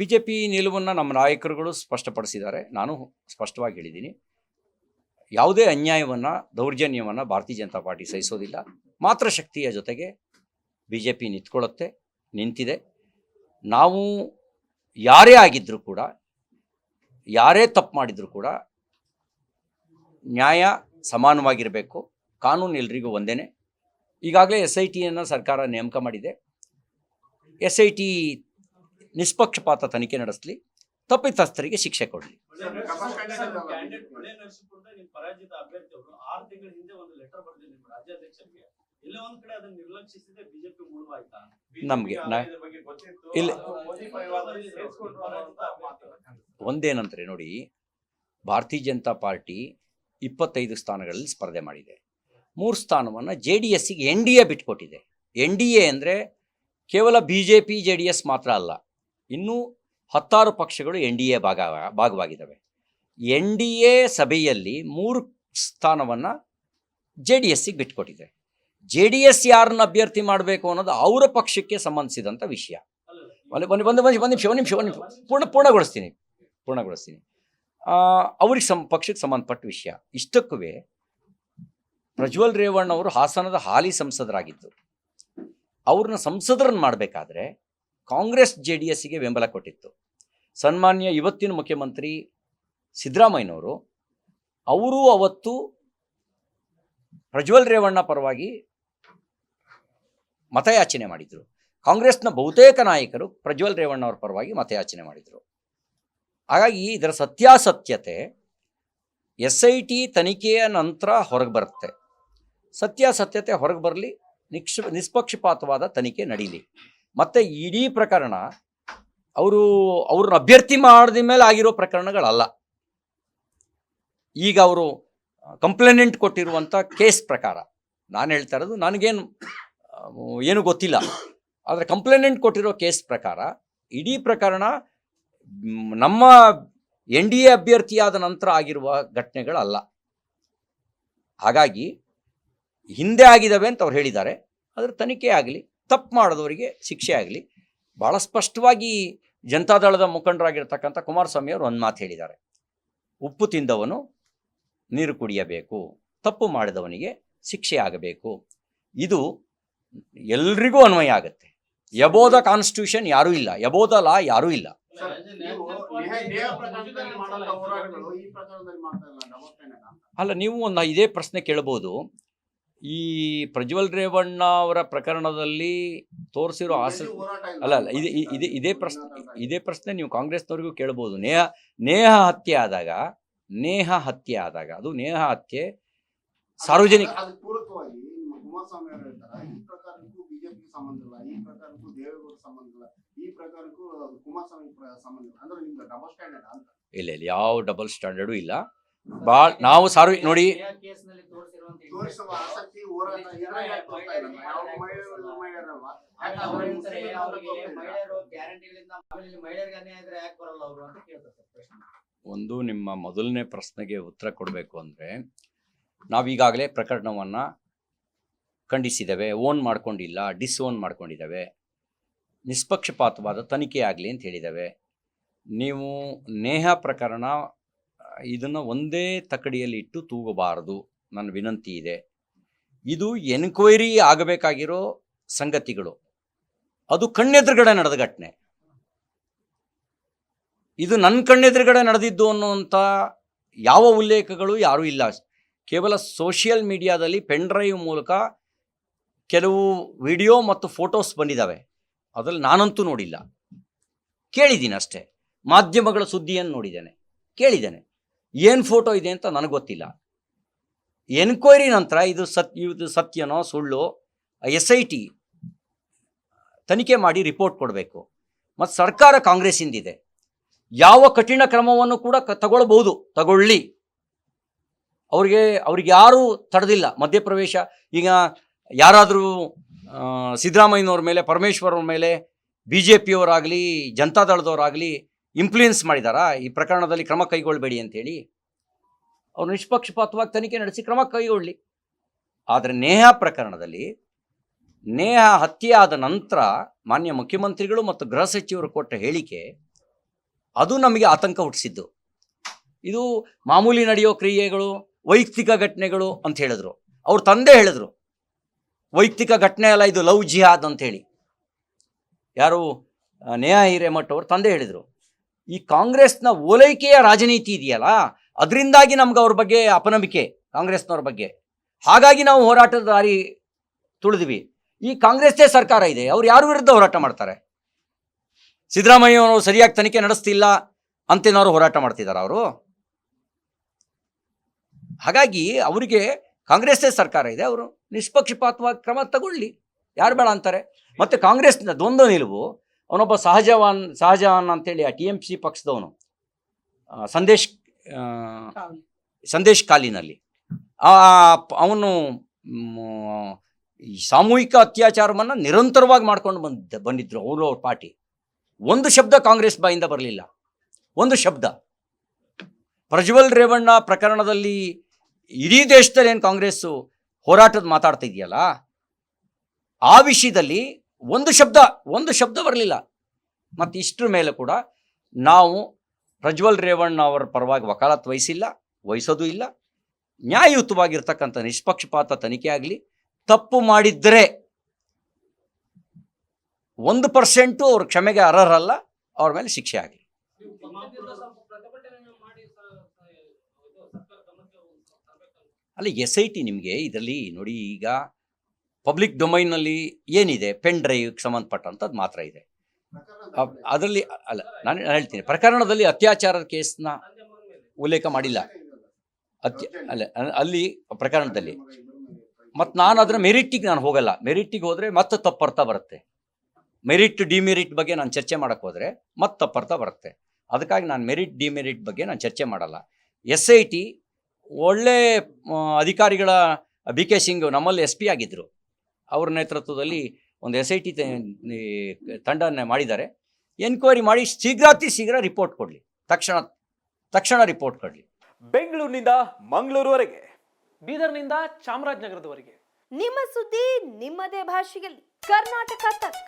B J P ನಿಲುವನ್ನು ನಮ್ಮ ನಾಯಕರುಗಳು ಸ್ಪಷ್ಟಪಡಿಸಿದ್ದಾರೆ. ನಾನು ಸ್ಪಷ್ಟವಾಗಿ ಹೇಳಿದ್ದೀನಿ. ಯಾವುದೇ ಅನ್ಯಾಯವನ್ನು, ದೌರ್ಜನ್ಯವನ್ನು ಭಾರತೀಯ ಜನತಾ ಪಾರ್ಟಿ ಸಹಿಸೋದಿಲ್ಲ. ಮಾತ್ರ ಶಕ್ತಿಯ ಜೊತೆಗೆ ಬಿ ಜೆ ಪಿ ನಿಂತ್ಕೊಳ್ಳುತ್ತೆ, ನಿಂತಿದೆ. ನಾವು ಯಾರೇ ಆಗಿದ್ದರೂ ಕೂಡ, ಯಾರೇ ತಪ್ಪು ಮಾಡಿದರೂ ಕೂಡ ನ್ಯಾಯ ಸಮಾನವಾಗಿರಬೇಕು. ಕಾನೂನು ಎಲ್ರಿಗೂ ಒಂದೇ ಈಗಾಗಲೇ ಎಸ್ ಐ ಟಿಯನ್ನು ಸರ್ಕಾರ ನೇಮಕ ಮಾಡಿದೆ. ಎಸ್ ಐ ಟಿ ನಿಷ್ಪಕ್ಷಪಾತ ತನಿಖೆ ನಡೆಸಲಿ, ತಪ್ಪಿತಸ್ಥರಿಗೆ ಶಿಕ್ಷೆ ಕೊಡಲಿ ನಮಗೆ ಇಲ್ಲ. ಒಂದೇನಂದ್ರೆ ನೋಡಿ, ಭಾರತೀಯ ಜನತಾ ಪಾರ್ಟಿ ಇಪ್ಪತ್ತೈದು ಸ್ಥಾನಗಳಲ್ಲಿ ಸ್ಪರ್ಧೆ ಮಾಡಿದೆ ಮೂರು ಸ್ಥಾನವನ್ನು ಜೆ ಡಿ ಎಸ್ಸಿಗೆ ಎನ್ ಡಿ ಎ ಬಿಟ್ಕೊಟ್ಟಿದೆ ಎನ್ ಡಿ ಎ ಅಂದರೆ ಕೇವಲ B J P J D S ಮಾತ್ರ ಅಲ್ಲ ಇನ್ನೂ ಹತ್ತಾರು ಪಕ್ಷಗಳು ಎನ್ ಡಿ ಎ ಭಾಗ, ಭಾಗವಾಗಿದ್ದಾವೆ. ಎನ್ ಡಿ ಎ ಸಭೆಯಲ್ಲಿ ಮೂರು ಸ್ಥಾನವನ್ನು ಜೆ ಡಿ ಎಸ್ಸಿಗೆ ಬಿಟ್ಕೊಟ್ಟಿದೆ. ಜೆ ಡಿ ಎಸ್ ಯಾರನ್ನ ಅಭ್ಯರ್ಥಿ ಮಾಡಬೇಕು ಅನ್ನೋದು ಅವರ ಪಕ್ಷಕ್ಕೆ ಸಂಬಂಧಿಸಿದಂಥ ವಿಷಯ. ಒಂದು ಒಂದು ಒಂದು ಒಂದು ನಿಮಿಷ ಒಂದು ನಿಮಿಷ. ಒಂದು ಪೂರ್ಣ, ಪೂರ್ಣಗೊಳಿಸ್ತೀನಿ ಪೂರ್ಣಗೊಳಿಸ್ತೀನಿ. ಅವ್ರಿಗೆ ಸಂ, ಪಕ್ಷಕ್ಕೆ ಸಂಬಂಧಪಟ್ಟ ವಿಷಯ. ಇಷ್ಟಕ್ಕೂ ಪ್ರಜ್ವಲ್ ರೇವಣ್ಣ ಅವರು ಹಾಸನದ ಹಾಲಿ ಸಂಸದರಾಗಿದ್ದರು ಅವ್ರನ್ನ ಸಂಸದರನ್ನು ಮಾಡಬೇಕಾದ್ರೆ ಕಾಂಗ್ರೆಸ್ ಜೆ ಡಿ ಎಸ್ಸಿಗೆ ಬೆಂಬಲ ಕೊಟ್ಟಿತ್ತು. ಸನ್ಮಾನ್ಯ ಇವತ್ತಿನ ಮುಖ್ಯಮಂತ್ರಿ ಸಿದ್ದರಾಮಯ್ಯನವರು, ಅವರು ಅವತ್ತು ಪ್ರಜ್ವಲ್ ರೇವಣ್ಣ ಪರವಾಗಿ ಮತಯಾಚನೆ ಮಾಡಿದರು. ಕಾಂಗ್ರೆಸ್ನ ಬಹುತೇಕ ನಾಯಕರು ಪ್ರಜ್ವಲ್ ರೇವಣ್ಣ ಅವರ ಪರವಾಗಿ ಮತಯಾಚನೆ ಮಾಡಿದರು. ಹಾಗಾಗಿ ಇದರ ಸತ್ಯಾಸತ್ಯತೆ ಎಸ್ ಐ ಟಿ ತನಿಖೆಯ ನಂತರ ಹೊರಗೆ ಬರುತ್ತೆ. ಸತ್ಯಾಸತ್ಯತೆ ಹೊರಗೆ ಬರಲಿ, ನಿಕ್ಷ, ನಿಷ್ಪಕ್ಷಪಾತವಾದ ತನಿಖೆ ನಡೀಲಿ. ಮತ್ತು ಇಡೀ ಪ್ರಕರಣ ಅವರು, ಅವ್ರನ್ನ ಅಭ್ಯರ್ಥಿ ಮಾಡಿದ ಮೇಲೆ ಆಗಿರೋ ಪ್ರಕರಣಗಳಲ್ಲ. ಈಗ ಅವರು ಕಂಪ್ಲೇನೆಂಟ್ ಕೊಟ್ಟಿರುವಂಥ ಕೇಸ್ ಪ್ರಕಾರ, ನಾನು ಹೇಳ್ತಾ ಇರೋದು ನನಗೇನು ಏನು ಗೊತ್ತಿಲ್ಲ. ಆದರೆ ಕಂಪ್ಲೇನೆಂಟ್ ಕೊಟ್ಟಿರೋ ಕೇಸ್ ಪ್ರಕಾರ, ಇಡೀ ಪ್ರಕರಣ ನಮ್ಮ ಎನ್ ಡಿ ಎ ಅಭ್ಯರ್ಥಿಯಾದ ನಂತರ ಆಗಿರುವ ಘಟನೆಗಳಲ್ಲ. ಹಾಗಾಗಿ, ಹಿಂದೆ ಆಗಿದ್ದಾವೆ ಅಂತ ಅವ್ರು ಹೇಳಿದ್ದಾರೆ. ಅದರ ತನಿಖೆ ಆಗಲಿ. ತಪ್ಪು ಮಾಡಿದವರಿಗೆ ಶಿಕ್ಷೆ ಆಗಲಿ. ಭಾಳ ಸ್ಪಷ್ಟವಾಗಿ ಜನತಾದಳದ ಮುಖಂಡರಾಗಿರ್ತಕ್ಕಂಥ ಕುಮಾರಸ್ವಾಮಿ ಅವರು ಒಂದು ಮಾತು ಹೇಳಿದ್ದಾರೆ. ಉಪ್ಪು ತಿಂದವನು ನೀರು ಕುಡಿಯಬೇಕು ತಪ್ಪು ಮಾಡಿದವನಿಗೆ ಶಿಕ್ಷೆ ಆಗಬೇಕು. ಇದು ಎಲ್ರಿಗೂ ಅನ್ವಯ ಆಗುತ್ತೆ. ಯಬೋಧ ಕಾನ್ಸ್ಟಿಟ್ಯೂಷನ್ ಯಾರೂ ಇಲ್ಲ ಯಬೋಧ ಲಾ ಯಾರೂ ಇಲ್ಲ. ಅಲ್ಲ ನೀವು ಒಂದು ಇದೇ ಪ್ರಶ್ನೆ ಕೇಳ್ಬೋದು. ಈ ಪ್ರಜ್ವಲ್ ರೇವಣ್ಣ ಅವರ ಪ್ರಕರಣದಲ್ಲಿ ತೋರಿಸಿರೋ ಆಸಕ್ತಿ ಅಲ್ಲ ಅಲ್ಲ ಇದೇ ಇದೇ ಇದೇ ಪ್ರಶ್ನೆ ಇದೇ ಪ್ರಶ್ನೆ ನೀವು ಕಾಂಗ್ರೆಸ್ನವ್ರಿಗೂ ಕೇಳ್ಬೋದು. ನೇಹ ನೇಹ ಹತ್ಯೆ ಆದಾಗ ನೇಹ ಹತ್ಯೆ ಆದಾಗ ಅದು ನೇಹ ಹತ್ಯೆ ಸಾರ್ವಜನಿಕ ಇಲ್ಲ ಇಲ್ಲ ಯಾವ ಡಬಲ್ ಸ್ಟ್ಯಾಂಡರ್ಡು ಇಲ್ಲ. ಭಾಳ ನಾವು ಸಾರ್ವ ನೋಡಿ. ಒಂದು ನಿಮ್ಮ ಮೊದಲನೇ ಪ್ರಶ್ನೆಗೆ ಉತ್ತರ ಕೊಡಬೇಕು ಅಂದರೆ ನಾವೀಗಾಗಲೇ ಪ್ರಕರಣವನ್ನು ಖಂಡಿಸಿದ್ದೇವೆ ಓನ್ ಮಾಡ್ಕೊಂಡಿಲ್ಲ ಡಿಸ್ ಓನ್ ಮಾಡ್ಕೊಂಡಿದ್ದೇವೆ ನಿಷ್ಪಕ್ಷಪಾತವಾದ ತನಿಖೆ ಆಗಲಿ ಅಂತ ಹೇಳಿದ್ದೇವೆ. ನೀವು ನೇಹ ಪ್ರಕರಣ ಇದನ್ನು ಒಂದೇ ತಕ್ಕಡಿಯಲ್ಲಿ ಇಟ್ಟು ತೂಗಬಾರದು ನನ್ನ ವಿನಂತಿ ಇದೆ. ಇದು ಎನ್ಕ್ವೈರಿ ಆಗಬೇಕಾಗಿರೋ ಸಂಗತಿಗಳು. ಅದು ಕಣ್ಣೆದುರುಗಡೆ ನಡೆದ ಘಟನೆ. ಇದು ನನ್ನ ಕಣ್ಣೆದುರುಗಡೆ ನಡೆದಿದ್ದು ಅನ್ನುವಂಥ ಯಾವ ಉಲ್ಲೇಖಗಳು ಯಾರೂ ಇಲ್ಲ. ಕೇವಲ ಸೋಷಿಯಲ್ ಮೀಡಿಯಾದಲ್ಲಿ ಪೆನ್ ಡ್ರೈವ್ ಮೂಲಕ ಕೆಲವು ವಿಡಿಯೋ ಮತ್ತು ಫೋಟೋಸ್ ಬಂದಿದ್ದಾವೆ ಅದರಲ್ಲಿ ನಾನಂತೂ ನೋಡಿಲ್ಲ. ಕೇಳಿದ್ದೀನಿ ಅಷ್ಟೇ ಮಾಧ್ಯಮಗಳ ಸುದ್ದಿಯನ್ನು ನೋಡಿದ್ದೇನೆ. ಕೇಳಿದ್ದೇನೆ. ಏನು ಫೋಟೋ ಇದೆ ಅಂತ ನನಗೆ ಗೊತ್ತಿಲ್ಲ. ಎನ್ಕ್ವೈರಿ ನಂತರ ಇದು ಸತ್ ಇದು ಸತ್ಯನೋ ಸುಳ್ಳು ಎಸ್ ಐ ಟಿ ತನಿಖೆ ಮಾಡಿ ರಿಪೋರ್ಟ್ ಕೊಡಬೇಕು. ಮತ್ತು ಸರ್ಕಾರ ಕಾಂಗ್ರೆಸ್ಸಿಂದಿದೆ. ಯಾವ ಕಠಿಣ ಕ್ರಮವನ್ನು ಕೂಡ ಕ, ತಗೊಳ್ಬಹುದು. ತಗೊಳ್ಳಿ. ಅವ್ರಿಗೆ ಅವ್ರಿಗೆ ಯಾರೂ ತಡೆದಿಲ್ಲ. ಮಧ್ಯಪ್ರವೇಶ, ಈಗ ಯಾರಾದರೂ ಸಿದ್ದರಾಮಯ್ಯನವ್ರ ಮೇಲೆ ಪರಮೇಶ್ವರ್ ಅವ್ರ ಮೇಲೆ ಬಿ ಜೆ ಪಿಯವರಾಗಲಿ ಜನತಾದಳದವರಾಗಲಿ ಇನ್ಫ್ಲೂಯೆನ್ಸ್ ಮಾಡಿದಾರಾ? ಈ ಪ್ರಕರಣದಲ್ಲಿ ಕ್ರಮ ಕೈಗೊಳ್ಳಬೇಡಿ ಅಂತೇಳಿ ಅವರು ನಿಷ್ಪಕ್ಷಪಾತವಾಗಿ ತನಿಖೆ ನಡೆಸಿ ಕ್ರಮ ಕೈಗೊಳ್ಳಿ. ಆದರೆ ನೇಹ ಪ್ರಕರಣದಲ್ಲಿ, ನೇಹ ಹತ್ಯೆಯಾದ ನಂತರ ಮಾನ್ಯ ಮುಖ್ಯಮಂತ್ರಿಗಳು ಮತ್ತು ಗೃಹ ಸಚಿವರು ಕೊಟ್ಟ ಹೇಳಿಕೆ ಅದು ನಮಗೆ ಆತಂಕ ಹುಟ್ಟಿಸಿದ್ದು. ಇದು ಮಾಮೂಲಿ ನಡೆಯೋ ಕ್ರಿಯೆಗಳು, ವೈಯಕ್ತಿಕ ಘಟನೆಗಳು ಅಂತ ಹೇಳಿದ್ರು. ಅವ್ರ ತಂದೆ ಹೇಳಿದ್ರು, ವೈಯಕ್ತಿಕ ಘಟನೆ ಅಲ್ಲ, ಇದು ಲವ್ ಜಿಹಾದ್ ಅಂತ ಹೇಳಿ. ಯಾರು, ನೇಹಾ ಹಿರೇಮಠ್ ಅವ್ರ ತಂದೆ ಹೇಳಿದರು. ಈ ಕಾಂಗ್ರೆಸ್ನ ಓಲೈಕೆಯ ರಾಜನೀತಿ ಇದೆಯಲ್ಲ, ಅದರಿಂದಾಗಿ ನಮ್ಗೆ ಅವ್ರ ಬಗ್ಗೆ ಅಪನಂಬಿಕೆ, ಕಾಂಗ್ರೆಸ್ನವ್ರ ಬಗ್ಗೆ. ಹಾಗಾಗಿ ನಾವು ಹೋರಾಟದ ದಾರಿ ತುಳಿದ್ವಿ. ಈ ಕಾಂಗ್ರೆಸ್ದೇ ಸರ್ಕಾರ ಇದೆ, ಅವ್ರು ಯಾರ ವಿರುದ್ಧ ಹೋರಾಟ ಮಾಡ್ತಾರೆ? ಸಿದ್ದರಾಮಯ್ಯ ಅವರು ಸರಿಯಾಗಿ ತನಿಖೆ ನಡೆಸ್ತಿಲ್ಲ ಅಂತೇನಾದ್ರು ಹೋರಾಟ ಮಾಡ್ತಿದ್ದಾರೆ ಅವರು? ಹಾಗಾಗಿ ಅವರಿಗೆ ಕಾಂಗ್ರೆಸ್ದೇ ಸರ್ಕಾರ ಇದೆ, ಅವರು ನಿಷ್ಪಕ್ಷಪಾತವಾಗಿ ಕ್ರಮ ತಗೊಳ್ಳಿ. ಯಾರು ಬೇಡ ಅಂತಾರೆ? ಮತ್ತೆ ಕಾಂಗ್ರೆಸ್ನ ದ್ವಂದ್ವ ನಿಲುವು ಅವನೊಬ್ಬ ಸಹಜವಾನ್ ಸಹಜವಾನ್ ಅಂತೇಳಿ ಆ ಟಿ ಎಂ ಸಿ ಪಕ್ಷದವನು. ಸಂದೇಶ್ ಸಂದೇಶ್ ಕಾಲಿನಲ್ಲಿ. ಆ ಅವನು ಸಾಮೂಹಿಕ ಅತ್ಯಾಚಾರವನ್ನು ನಿರಂತರವಾಗಿ ಮಾಡ್ಕೊಂಡು ಬಂದ ಬಂದಿದ್ರು ಅವರು ಅವ್ರ ಪಾರ್ಟಿ. ಒಂದು ಶಬ್ದ ಕಾಂಗ್ರೆಸ್ ಬಾಯಿಂದ ಬರಲಿಲ್ಲ. ಒಂದು ಶಬ್ದ. ಪ್ರಜ್ವಲ್ ರೇವಣ್ಣ ಪ್ರಕರಣದಲ್ಲಿ ಇಡೀ ದೇಶದಲ್ಲಿ ಏನು ಕಾಂಗ್ರೆಸ್ಸು ಹೋರಾಟದ ಮಾತಾಡ್ತಾ ಇದೆಯಲ್ಲ ಆ ವಿಷಯದಲ್ಲಿ ಒಂದು ಶಬ್ದ ಒಂದು ಶಬ್ದ ಬರಲಿಲ್ಲ. ಮತ್ತು ಇಷ್ಟರ ಮೇಲೆ ಕೂಡ ನಾವು ಪ್ರಜ್ವಲ್ ರೇವಣ್ಣ ಅವರ ಪರವಾಗಿ ವಕಾಲತ್ ವಹಿಸಿಲ್ಲ, ವಹಿಸೋದು ಇಲ್ಲ. ನ್ಯಾಯಯುತವಾಗಿರ್ತಕ್ಕಂಥ ನಿಷ್ಪಕ್ಷಪಾತ ತನಿಖೆ ಆಗಲಿ, ತಪ್ಪು ಮಾಡಿದ್ದರೆ ಒಂದು ಪರ್ಸೆಂಟು ಅವ್ರ ಕ್ಷಮೆಗೆ ಅರ್ಹರಲ್ಲ, ಅವ್ರ ಮೇಲೆ ಶಿಕ್ಷೆ ಆಗಲಿ. ಅಲ್ಲಿ, ಎಸ್ ಐ ಟಿ ನಿಮಗೆ ಇದರಲ್ಲಿ ನೋಡಿ ಈಗ ಪಬ್ಲಿಕ್ ಡೊಮೈನಲ್ಲಿ ಏನಿದೆ ಪೆನ್ ಡ್ರೈವ್ಗೆ ಸಂಬಂಧಪಟ್ಟಂಥದ್ದು ಮಾತ್ರ ಇದೆ. ಅದರಲ್ಲಿ ಅಲ್ಲ, ನಾನು ನಾನು ಹೇಳ್ತೀನಿ. ಪ್ರಕರಣದಲ್ಲಿ ಅತ್ಯಾಚಾರದ ಕೇಸ್ನ ಉಲ್ಲೇಖ ಮಾಡಿಲ್ಲ. ಅತ್ಯ ಅಲ್ಲ, ಅಲ್ಲಿ ಪ್ರಕರಣದಲ್ಲಿ. ಮತ್ತು ನಾನು ಅದರ ಮೆರಿಟ್ಟಿಗೆ ನಾನು ಹೋಗಲ್ಲ. ಮೆರಿಟ್ಟಿಗೆ ಹೋದರೆ ಮತ್ತೆ ತಪ್ಪರ್ಥ ಬರುತ್ತೆ. ಮೆರಿಟ್ ಡಿಮೆರಿಟ್ ಬಗ್ಗೆ ನಾನು ಚರ್ಚೆ ಮಾಡೋಕ್ಕೆ ಹೋದರೆ ಮತ್ತೆ ತಪ್ಪರ್ಥ ಬರುತ್ತೆ. ಅದಕ್ಕಾಗಿ ನಾನು ಮೆರಿಟ್ ಡಿಮೆರಿಟ್ ಬಗ್ಗೆ ನಾನು ಚರ್ಚೆ ಮಾಡಲ್ಲ. ಎಸ್ ಐ ಟಿ ಒಳ್ಳೆ ಅಧಿಕಾರಿಗಳ ಬಿ ಕೆ ಸಿಂಗ್ ನಮ್ಮಲ್ಲಿ ಎಸ್ ಪಿ ಆಗಿದ್ದರು ಅವ್ರ ನೇತೃತ್ವದಲ್ಲಿ ಒಂದು ಎಸ್ ಐ ಟಿ ತಂಡ ಮಾಡಿದ್ದಾರೆ. ಎನ್ಕ್ವೈರಿ ಮಾಡಿ ಶೀಘ್ರಾತಿ ಶೀಘ್ರ ರಿಪೋರ್ಟ್ ಕೊಡಲಿ. ತಕ್ಷಣ ತಕ್ಷಣ ರಿಪೋರ್ಟ್ ಕೊಡಲಿ. ಬೆಂಗಳೂರಿನಿಂದ ಮಂಗಳೂರುವರೆಗೆ ಬೀದರ್ನಿಂದ ಚಾಮರಾಜನಗರದವರೆಗೆ. ನಿಮ್ಮ ಸುದ್ದಿ ನಿಮ್ಮದೇ ಭಾಷೆಯಲ್ಲಿ. ಕರ್ನಾಟಕ ತಕ್.